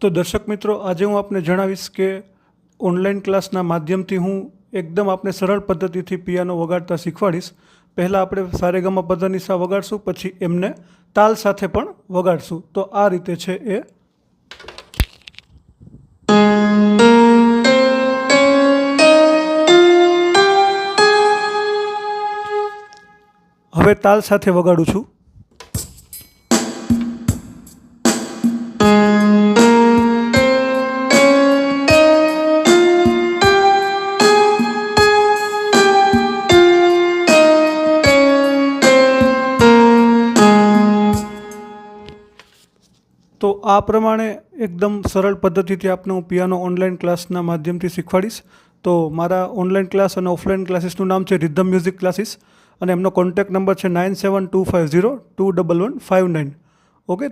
તો દર્શક મિત્રો, આજે હું આપને જણાવીશ કે ઓનલાઈન ક્લાસના માધ્યમથી હું એકદમ આપને સરળ પદ્ધતિથી પિયાનો વગાડતા શીખવાડીશ. પહેલાં આપણે સારેગામા પધનિસા વગાડશું, પછી એમને તાલ સાથે પણ વગાડશું. તો આ રીતે છે એ. હવે તાલ સાથે વગાડું છું. તો આ પ્રમાણે એકદમ સરળ પદ્ધતિથી આપને હું પિયાનો ઓનલાઈન ક્લાસના માધ્યમથી શીખવાડીશ. તો મારા ઓનલાઈન ક્લાસ અને ઓફલાઈન ક્લાસીસનું નામ છે રિધમ મ્યુઝિક ક્લાસીસ અને એમનો કોન્ટેક્ટ નંબર છે nine seven two five zero two double one five nine okay